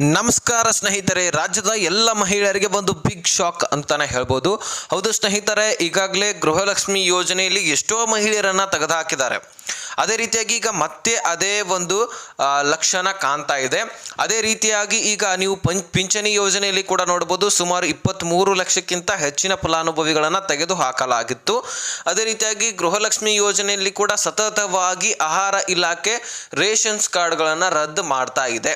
ನಮಸ್ಕಾರ ಸ್ನೇಹಿತರೆ, ರಾಜ್ಯದ ಎಲ್ಲ ಮಹಿಳೆಯರಿಗೆ ಒಂದು ಬಿಗ್ ಶಾಕ್ ಅಂತಾನೆ ಹೇಳ್ಬೋದು. ಹೌದು ಸ್ನೇಹಿತರೆ, ಈಗಾಗಲೇ ಗೃಹಲಕ್ಷ್ಮಿ ಯೋಜನೆಯಲ್ಲಿ ಎಷ್ಟೋ ಮಹಿಳೆಯರನ್ನ ತೆಗೆದುಹಾಕಿದ್ದಾರೆ. ಅದೇ ರೀತಿಯಾಗಿ ಈಗ ಮತ್ತೆ ಅದೇ ಒಂದು ಲಕ್ಷಣ ಕಾಣ್ತಾ ಇದೆ. ಅದೇ ರೀತಿಯಾಗಿ ಈಗ ನೀವು ಪಂಚ್ ಪಿಂಚಣಿ ಯೋಜನೆಯಲ್ಲಿ ಕೂಡ ನೋಡ್ಬೋದು, ಸುಮಾರು ಇಪ್ಪತ್ತ್ಮೂರು ಲಕ್ಷಕ್ಕಿಂತ ಹೆಚ್ಚಿನ ಫಲಾನುಭವಿಗಳನ್ನು ತೆಗೆದು ಹಾಕಲಾಗಿತ್ತು ಅದೇ ರೀತಿಯಾಗಿ ಗೃಹಲಕ್ಷ್ಮಿ ಯೋಜನೆಯಲ್ಲಿ ಕೂಡ ಸತತವಾಗಿ ಆಹಾರ ಇಲಾಖೆ ರೇಷನ್ಸ್ ಕಾರ್ಡ್ಗಳನ್ನು ರದ್ದು ಮಾಡ್ತಾ ಇದೆ.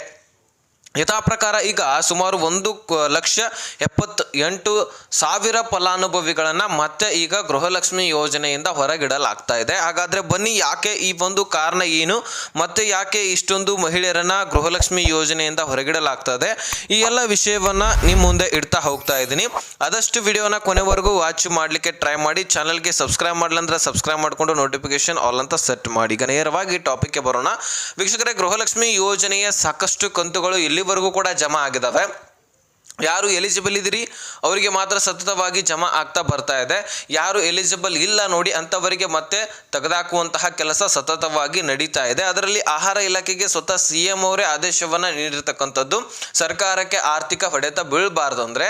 ಯಥಾ ಪ್ರಕಾರ ಈಗ ಸುಮಾರು ಒಂದು ಲಕ್ಷ ಎಪ್ಪತ್ತು ಎಂಟು ಸಾವಿರ ಫಲಾನುಭವಿಗಳನ್ನು ಮತ್ತೆ ಈಗ ಗೃಹಲಕ್ಷ್ಮಿ ಯೋಜನೆಯಿಂದ ಹೊರಗಿಡಲಾಗ್ತಾ ಇದೆ. ಹಾಗಾದರೆ ಬನ್ನಿ ಯಾಕೆ ಈ ಒಂದು ಕಾರಣ ಏನು? ಮತ್ತೆ ಯಾಕೆ ಇಷ್ಟೊಂದು ಮಹಿಳೆಯರನ್ನ ಗೃಹಲಕ್ಷ್ಮಿ ಯೋಜನೆಯಿಂದ ಹೊರಗಿಡಲಾಗ್ತದೆ ಈ ಎಲ್ಲ ವಿಷಯವನ್ನ ನಿಮ್ಮ ಮುಂದೆ ಇಡ್ತಾ ಹೋಗ್ತಾ ಇದ್ದೀನಿ. ಆದಷ್ಟು ವಿಡಿಯೋನ ಕೊನೆವರೆಗೂ ವಾಚ್ ಮಾಡಲಿಕ್ಕೆ ಟ್ರೈ ಮಾಡಿ. ಚಾನಲ್ಗೆ ಸಬ್ಸ್ಕ್ರೈಬ್ ಮಾಡಲಂದ್ರೆ ಸಬ್ಸ್ಕ್ರೈಬ್ ಮಾಡಿಕೊಂಡು ನೋಟಿಫಿಕೇಶನ್ ಆಲ್ ಅಂತ ಸೆಟ್ ಮಾಡಿ. ಈಗ ನೇರವಾಗಿ ಟಾಪಿಕ್ಗೆ ಬರೋಣ. ವೀಕ್ಷಕರೇ, ಗೃಹಲಕ್ಷ್ಮಿ ಯೋಜನೆಯ ಸಾಕಷ್ಟು ಕಂತುಗಳು ಇಲ್ಲಿವರೆಗೂ ಕೂಡ ಜಮಾ ಆಗಿದ್ದಾವೆ ಯಾರು ಎಲಿಜಿಬಲ್ ಇದ್ದೀರಿ? ಅವರಿಗೆ ಮಾತ್ರ ಸತತವಾಗಿ ಜಮಾ ಆಗ್ತಾ ಬರ್ತಾ ಇದೆ. ಯಾರು ಎಲಿಜಿಬಲ್ ಇಲ್ಲ ನೋಡಿ ಅಂಥವರಿಗೆ ಮತ್ತೆ ತೆಗೆದಾಕುವಂತಹ ಕೆಲಸ ಸತತವಾಗಿ ನಡೀತಾ ಇದೆ. ಅದರಲ್ಲಿ ಆಹಾರ ಇಲಾಖೆಗೆ ಸ್ವತಃ ಸಿ ಎಂ ಅವರೇ ಆದೇಶವನ್ನು ನೀಡಿರ್ತಕ್ಕಂಥದ್ದು. ಸರ್ಕಾರಕ್ಕೆ ಆರ್ಥಿಕ ಹೊಡೆತ ಬೀಳಬಾರ್ದು ಅಂದರೆ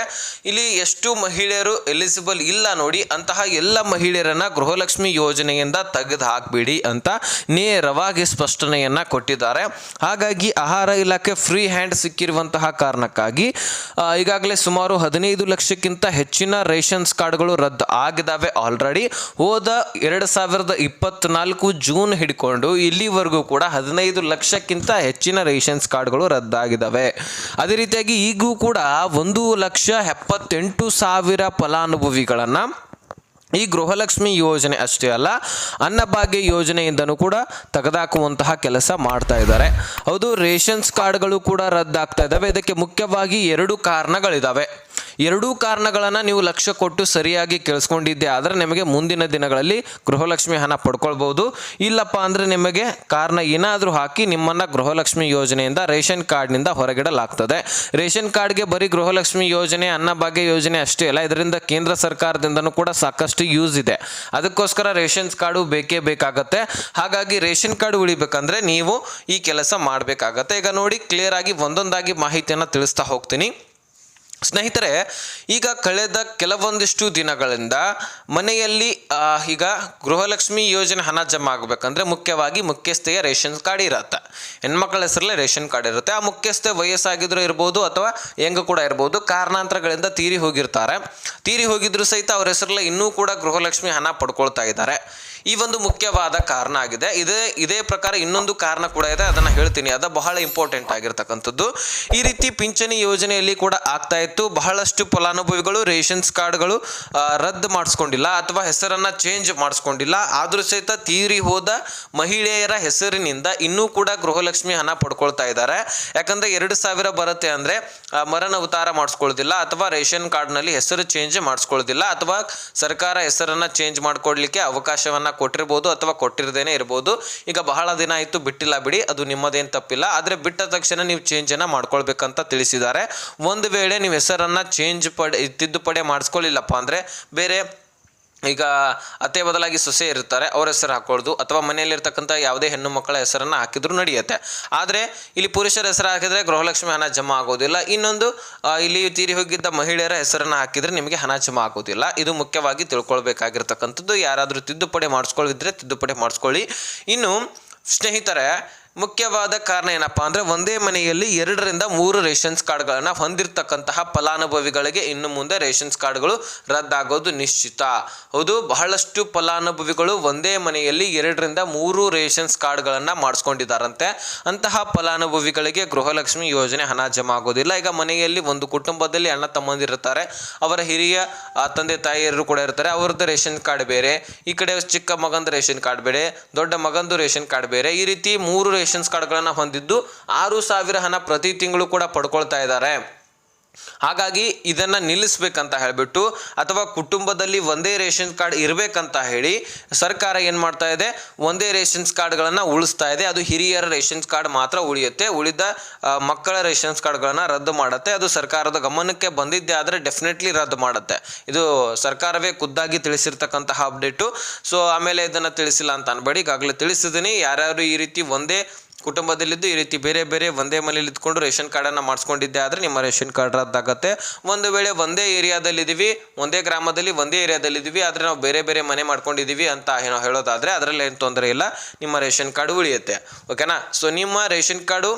ಇಲ್ಲಿ ಎಷ್ಟು ಮಹಿಳೆಯರು ಎಲಿಜಿಬಲ್ ಇಲ್ಲ ನೋಡಿ ಅಂತಹ ಎಲ್ಲ ಮಹಿಳೆಯರನ್ನು ಗೃಹಲಕ್ಷ್ಮಿ ಯೋಜನೆಯಿಂದ ತೆಗೆದು ಹಾಕಬೇಡಿ ಅಂತ ನೇರವಾಗಿ ಸ್ಪಷ್ಟನೆಯನ್ನು ಕೊಟ್ಟಿದ್ದಾರೆ. ಹಾಗಾಗಿ ಆಹಾರ ಇಲಾಖೆ ಫ್ರೀ ಹ್ಯಾಂಡ್ ಸಿಕ್ಕಿರುವಂತಹ ಕಾರಣಕ್ಕಾಗಿ ಈಗಾಗಲೇ ಸುಮಾರು ಹದಿನೈದು ಲಕ್ಷಕ್ಕಿಂತ ಹೆಚ್ಚಿನ ರೇಷನ್ಸ್ ಕಾರ್ಡ್ಗಳು ರದ್ದು ಆಗಿದ್ದಾವೆ ಆಲ್ರೆಡಿ ಹೋದ ಎರಡು ಸಾವಿರದ ಇಪ್ಪತ್ನಾಲ್ಕು ಜೂನ್ ಹಿಡ್ಕೊಂಡು ಇಲ್ಲಿವರೆಗೂ ಕೂಡ ಹದಿನೈದು ಲಕ್ಷಕ್ಕಿಂತ ಹೆಚ್ಚಿನ ರೇಷನ್ಸ್ ಕಾರ್ಡ್ಗಳು ರದ್ದಾಗಿದ್ದಾವೆ ಅದೇ ರೀತಿಯಾಗಿ ಈಗೂ ಕೂಡ ಒಂದು ಲಕ್ಷ ಎಪ್ಪತ್ತೆಂಟು ಸಾವಿರ ಫಲಾನುಭವಿಗಳನ್ನು ಈ ಗೃಹಲಕ್ಷ್ಮಿ ಯೋಜನೆ ಅಷ್ಟೇ ಅಲ್ಲ, ಅನ್ನಭಾಗ್ಯ ಯೋಜನೆಯಿಂದನೂ ಕೂಡ ತೆಗೆದಾಕುವಂತಹ ಕೆಲಸ ಮಾಡ್ತಾ ಇದ್ದಾರೆ. ಹೌದು, ರೇಷನ್ಸ್ ಕಾರ್ಡ್ಗಳು ಕೂಡ ರದ್ದಾಗ್ತಾ ಇದ್ದಾವೆ. ಇದಕ್ಕೆ ಮುಖ್ಯವಾಗಿ ಎರಡು ಕಾರಣಗಳಿದ್ದಾವೆ ಎರಡೂ ಕಾರಣಗಳನ್ನು ನೀವು ಲಕ್ಷ್ಯ ಕೊಟ್ಟು ಸರಿಯಾಗಿ ಕೇಳಿಸ್ಕೊಂಡಿದ್ದೆ ಆದರೆ ನಿಮಗೆ ಮುಂದಿನ ದಿನಗಳಲ್ಲಿ ಗೃಹಲಕ್ಷ್ಮಿ ಹಣ ಪಡ್ಕೊಳ್ಬೋದು. ಇಲ್ಲಪ್ಪ ಅಂದರೆ ನಿಮಗೆ ಕಾರಣ ಏನಾದರೂ ಹಾಕಿ ನಿಮ್ಮನ್ನು ಗೃಹಲಕ್ಷ್ಮಿ ಯೋಜನೆಯಿಂದ ರೇಷನ್ ಕಾರ್ಡ್ನಿಂದ ಹೊರಗಿಡಲಾಗ್ತದೆ. ರೇಷನ್ ಕಾರ್ಡ್ಗೆ ಬರೀ ಗೃಹಲಕ್ಷ್ಮಿ ಯೋಜನೆ, ಅನ್ನಭಾಗ್ಯ ಯೋಜನೆ ಅಷ್ಟೇ ಅಲ್ಲ, ಇದರಿಂದ ಕೇಂದ್ರ ಸರ್ಕಾರದಿಂದನೂ ಕೂಡ ಸಾಕಷ್ಟು ಯೂಸ್ ಇದೆ. ಅದಕ್ಕೋಸ್ಕರ ರೇಷನ್ ಕಾರ್ಡು ಬೇಕೇ ಬೇಕಾಗತ್ತೆ. ಹಾಗಾಗಿ ರೇಷನ್ ಕಾರ್ಡ್ ಉಳಿಬೇಕಂದ್ರೆ ನೀವು ಈ ಕೆಲಸ ಮಾಡಬೇಕಾಗತ್ತೆ. ಈಗ ನೋಡಿ ಕ್ಲಿಯರ್ ಆಗಿ ಒಂದೊಂದಾಗಿ ಮಾಹಿತಿಯನ್ನು ತಿಳಿಸ್ತಾ ಹೋಗ್ತೀನಿ. ಸ್ನೇಹಿತರೆ, ಈಗ ಕಳೆದ ಕೆಲವೊಂದಿಷ್ಟು ದಿನಗಳಿಂದ ಮನೆಯಲ್ಲಿ ಈಗ ಗೃಹಲಕ್ಷ್ಮಿ ಯೋಜನೆ ಹಣ ಜಮಾ ಆಗಬೇಕಂದ್ರೆ ಮುಖ್ಯವಾಗಿ ಮುಖ್ಯಸ್ಥೆಯ ರೇಷನ್ ಕಾರ್ಡ್ ಇರುತ್ತೆ. ಹೆಣ್ಮಕ್ಳ ಹೆಸರಲ್ಲೇ ರೇಷನ್ ಕಾರ್ಡ್ ಇರುತ್ತೆ. ಆ ಮುಖ್ಯಸ್ಥೆ ವಯಸ್ಸಾಗಿದ್ರು ಇರ್ಬೋದು ಅಥವಾ ಹೆಂಗ ಕೂಡ ಇರ್ಬೋದು, ಕಾರಣಾಂತರಗಳಿಂದ ತೀರಿ ಹೋಗಿರ್ತಾರೆ. ತೀರಿ ಹೋಗಿದ್ರು ಸಹಿತ ಅವ್ರ ಹೆಸರಲ್ಲೇ ಇನ್ನೂ ಕೂಡ ಗೃಹಲಕ್ಷ್ಮಿ ಹಣ ಪಡ್ಕೊಳ್ತಾ ಇದ್ದಾರೆ. ಈ ಒಂದು ಮುಖ್ಯವಾದ ಕಾರಣ ಆಗಿದೆ. ಇದೇ ಇದೇ ಪ್ರಕಾರ ಇನ್ನೊಂದು ಕಾರಣ ಕೂಡ ಇದೆ. ಅದನ್ನು ಹೇಳ್ತೀನಿ. ಅದು ಬಹಳ ಇಂಪಾರ್ಟೆಂಟ್ ಆಗಿರ್ತಕ್ಕಂಥದ್ದು. ಈ ರೀತಿ ಪಿಂಚಣಿ ಯೋಜನೆಯಲ್ಲಿ ಕೂಡ ಆಗ್ತಾ ಇತ್ತು. ಬಹಳಷ್ಟು ಫಲಾನುಭವಿಗಳು ರೇಷನ್ಸ್ ಕಾರ್ಡ್ಗಳು ರದ್ದು ಮಾಡಿಸ್ಕೊಂಡಿಲ್ಲ ಅಥವಾ ಹೆಸರನ್ನ ಚೇಂಜ್ ಮಾಡಿಸ್ಕೊಂಡಿಲ್ಲ. ಆದರೂ ಸಹಿತ ತೀರಿ ಹೋದ ಮಹಿಳೆಯರ ಹೆಸರಿನಿಂದ ಇನ್ನೂ ಕೂಡ ಗೃಹಲಕ್ಷ್ಮಿ ಹಣ ಪಡ್ಕೊಳ್ತಾ ಇದ್ದಾರೆ. ಯಾಕಂದ್ರೆ ಎರಡು ಸಾವಿರ ಬರುತ್ತೆ ಅಂದ್ರೆ ಮರಣ ಉತ್ತಾರ ಮಾಡಿಸ್ಕೊಳ್ಳೋದಿಲ್ಲ ಅಥವಾ ರೇಷನ್ ಕಾರ್ಡ್ನಲ್ಲಿ ಹೆಸರು ಚೇಂಜ್ ಮಾಡಿಸ್ಕೊಳ್ಳೋದಿಲ್ಲ ಅಥವಾ ಸರ್ಕಾರ ಹೆಸರನ್ನ ಚೇಂಜ್ ಮಾಡಿಕೊಡ್ಲಿಕ್ಕೆ ಅವಕಾಶವನ್ನ ಕೊಟ್ಟಿರ್ಬೋದು ಅಥವಾ ಕೊಟ್ಟಿರದೇನೆ ಇರ್ಬೋದು. ಈಗ ಬಹಳ ದಿನ ಆಯಿತು, ಬಿಟ್ಟಿಲ್ಲ ಬಿಡಿ, ಅದು ನಿಮ್ಮದೇನು ತಪ್ಪಿಲ್ಲ. ಆದರೆ ಬಿಟ್ಟ ತಕ್ಷಣ ನೀವು ಚೇಂಜನ್ನು ಮಾಡ್ಕೊಳ್ಬೇಕಂತ ತಿಳಿಸಿದ್ದಾರೆ. ಒಂದು ವೇಳೆ ನೀವು ಹೆಸರನ್ನು ಚೇಂಜ್ ಪಡೆ, ತಿದ್ದುಪಡಿ ಮಾಡಿಸ್ಕೊಳ್ಳಿಲ್ಲಪ್ಪ ಅಂದರೆ ಬೇರೆ ಈಗ ಅತ್ತೆ ಬದಲಾಗಿ ಸೊಸೆ ಇರ್ತಾರೆ, ಅವ್ರ ಹೆಸರು ಹಾಕೊಳ್ಳೋದು ಅಥವಾ ಮನೆಯಲ್ಲಿರ್ತಕ್ಕಂಥ ಯಾವುದೇ ಹೆಣ್ಣು ಮಕ್ಕಳ ಹೆಸರನ್ನು ಹಾಕಿದ್ರು ನಡೆಯುತ್ತೆ. ಆದರೆ ಇಲ್ಲಿ ಪುರುಷರ ಹೆಸರು ಹಾಕಿದರೆ ಗೃಹಲಕ್ಷ್ಮಿ ಹಣ ಜಮಾ ಆಗೋದಿಲ್ಲ. ಇನ್ನೊಂದು ಇಲ್ಲಿ ತೀರಿ ಹೋಗಿದ್ದ ಮಹಿಳೆಯರ ಹೆಸರನ್ನು ಹಾಕಿದರೆ ನಿಮಗೆ ಹಣ ಜಮಾ ಆಗೋದಿಲ್ಲ. ಇದು ಮುಖ್ಯವಾಗಿ ತಿಳ್ಕೊಳ್ಬೇಕಾಗಿರ್ತಕ್ಕಂಥದ್ದು. ಯಾರಾದರೂ ತಿದ್ದುಪಡಿ ಮಾಡಿಸ್ಕೊಳ್ಳಿದ್ರೆ ತಿದ್ದುಪಡಿ ಮಾಡಿಸ್ಕೊಳ್ಳಿ. ಇನ್ನು ಸ್ನೇಹಿತರೆ ಮುಖ್ಯವಾದ ಕಾರಣ ಏನಪ್ಪಾ ಅಂದ್ರೆ ಒಂದೇ ಮನೆಯಲ್ಲಿ ಎರಡರಿಂದ ಮೂರು ರೇಷನ್ಸ್ ಕಾರ್ಡ್ಗಳನ್ನು ಹೊಂದಿರತಕ್ಕಂತಹ ಫಲಾನುಭವಿಗಳಿಗೆ ಇನ್ನು ಮುಂದೆ ರೇಷನ್ಸ್ ಕಾರ್ಡ್ಗಳು ರದ್ದಾಗೋದು ನಿಶ್ಚಿತ. ಹೌದು, ಬಹಳಷ್ಟು ಫಲಾನುಭವಿಗಳು ಒಂದೇ ಮನೆಯಲ್ಲಿ ಎರಡರಿಂದ ಮೂರು ರೇಷನ್ಸ್ ಕಾರ್ಡ್ಗಳನ್ನು ಮಾಡಿಸ್ಕೊಂಡಿದ್ದಾರಂತೆ ಅಂತಹ ಫಲಾನುಭವಿಗಳಿಗೆ ಗೃಹಲಕ್ಷ್ಮಿ ಯೋಜನೆ ಹಣ ಜಮಾ ಆಗೋದಿಲ್ಲ. ಈಗ ಮನೆಯಲ್ಲಿ ಒಂದು ಕುಟುಂಬದಲ್ಲಿ ಅಣ್ಣ ತಮ್ಮಂದಿರುತ್ತಾರೆ ಅವರ ಹಿರಿಯ ತಂದೆ, ತಾಯಿಯರು ಕೂಡ ಇರ್ತಾರೆ, ಅವ್ರದ್ದು ರೇಷನ್ ಕಾರ್ಡ್ ಬೇರೆ, ಈ ಕಡೆ ಚಿಕ್ಕ ಮಗಂದು ರೇಷನ್ ಕಾರ್ಡ್ ಬೇರೆ, ದೊಡ್ಡ ಮಗಂದು ರೇಷನ್ ಕಾರ್ಡ್ ಬೇರೆ, ಈ ರೀತಿ ಮೂರು ರೇಷನ್ಸ್ ಕಾರ್ಡ್ಗಳನ್ನು ಹೊಂದಿದ್ದು ಆರು ಸಾವಿರ ಹಣ ಪ್ರತಿ ತಿಂಗಳು ಕೂಡ ಪಡ್ಕೊಳ್ತಾ ಇದ್ದಾರೆ. ಹಾಗಾಗಿ ಇದನ್ನ ನಿಲ್ಲಿಸ್ಬೇಕಂತ ಹೇಳಿಬಿಟ್ಟು ಅಥವಾ ಕುಟುಂಬದಲ್ಲಿ ಒಂದೇ ರೇಷನ್ ಕಾರ್ಡ್ ಇರಬೇಕಂತ ಹೇಳಿ ಸರ್ಕಾರ ಏನು ಮಾಡ್ತಾ ಇದೆ? ಒಂದೇ ರೇಷನ್ಸ್ ಕಾರ್ಡ್ಗಳನ್ನು ಉಳಿಸ್ತಾ ಇದೆ. ಅದು ಹಿರಿಯರ ರೇಷನ್ಸ್ ಕಾರ್ಡ್ ಮಾತ್ರ ಉಳಿಯುತ್ತೆ. ಉಳಿದ ಮಕ್ಕಳ ರೇಷನ್ಸ್ ಕಾರ್ಡ್ಗಳನ್ನು ರದ್ದು ಮಾಡುತ್ತೆ. ಅದು ಸರ್ಕಾರದ ಗಮನಕ್ಕೆ ಬಂದಿದ್ದೆ ಆದರೆ ಡೆಫಿನೆಟ್ಲಿ ರದ್ದು ಮಾಡುತ್ತೆ. ಇದು ಸರ್ಕಾರವೇ ಖುದ್ದಾಗಿ ತಿಳಿಸಿರ್ತಕ್ಕಂತಹ ಅಪ್ಡೇಟು. ಸೊ ಆಮೇಲೆ ಇದನ್ನು ತಿಳಿಸಿಲ್ಲ ಅಂತ ಅನ್ಬೇಡಿ. ಈಗಾಗಲೇ ತಿಳಿಸಿದ್ದೀನಿ ಯಾರ್ಯಾರು ಈ ರೀತಿ ಒಂದೇ ಕುಟುಂಬದಲ್ಲಿದ್ದು ಈ ರೀತಿ ಬೇರೆ ಬೇರೆ ಒಂದೇ ಮನೇಲಿ ಇದ್ಕೊಂಡು ರೇಷನ್ ಕಾರ್ಡನ್ನು ಮಾಡಿಸ್ಕೊಂಡಿದ್ದೆ ಆದರೆ ನಿಮ್ಮ ರೇಷನ್ ಕಾರ್ಡ್ ರದ್ದಾಗತ್ತೆ. ಒಂದು ವೇಳೆ ಒಂದೇ ಏರಿಯಾದಲ್ಲಿದ್ದೀವಿ, ಒಂದೇ ಗ್ರಾಮದಲ್ಲಿ ಒಂದೇ ಏರಿಯಾದಲ್ಲಿದ್ದೀವಿ, ಆದರೆ ನಾವು ಬೇರೆ ಬೇರೆ ಮನೆ ಮಾಡ್ಕೊಂಡಿದ್ದೀವಿ ಅಂತ ಏನೋ ಹೇಳೋದಾದರೆ ಅದರಲ್ಲಿ ಏನು ತೊಂದರೆ ಇಲ್ಲ, ನಿಮ್ಮ ರೇಷನ್ ಕಾರ್ಡ್ ಉಳಿಯುತ್ತೆ. ಓಕೆನಾ? ಸೊ ನಿಮ್ಮ ರೇಷನ್ ಕಾರ್ಡು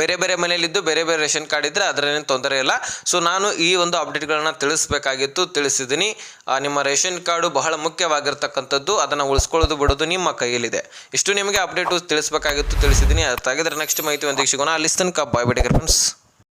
ಬೇರೆ ಬೇರೆ ಮನೆಯಲ್ಲಿದ್ದು ಬೇರೆ ಬೇರೆ ರೇಷನ್ ಕಾರ್ಡ್ ಇದ್ದರೆ ಅದರೇನು ತೊಂದರೆ ಇಲ್ಲ. ಸೊ ನಾನು ಈ ಒಂದು ಅಪ್ಡೇಟ್ಗಳನ್ನು ತಿಳಿಸ್ಬೇಕಾಗಿತ್ತು, ತಿಳಿಸಿದ್ದೀನಿ. ನಿಮ್ಮ ರೇಷನ್ ಕಾರ್ಡು ಬಹಳ ಮುಖ್ಯವಾಗಿರ್ತಕ್ಕಂಥದ್ದು, ಅದನ್ನು ಉಳಿಸ್ಕೊಳ್ಳೋದು ಬಿಡೋದು ನಿಮ್ಮ ಕೈಯಲ್ಲಿದೆ. ಇಷ್ಟು ನಿಮಗೆ ಅಪ್ಡೇಟು ತಿಳಿಸ್ಬೇಕಾಗಿತ್ತು, ತಿಳಿಸಿದ್ದೀನಿ. ಅದಾಗಿದ್ರೆ ನೆಕ್ಸ್ಟ್ ಮಾಹಿತಿ ಒಂದಿಗೆ ಸಿಗೋಣ. ಅಲ್ಲಿ ತನಕ ಬಾಯ್ ಬಿಡಿ ಫ್ರೆಂಡ್ಸ್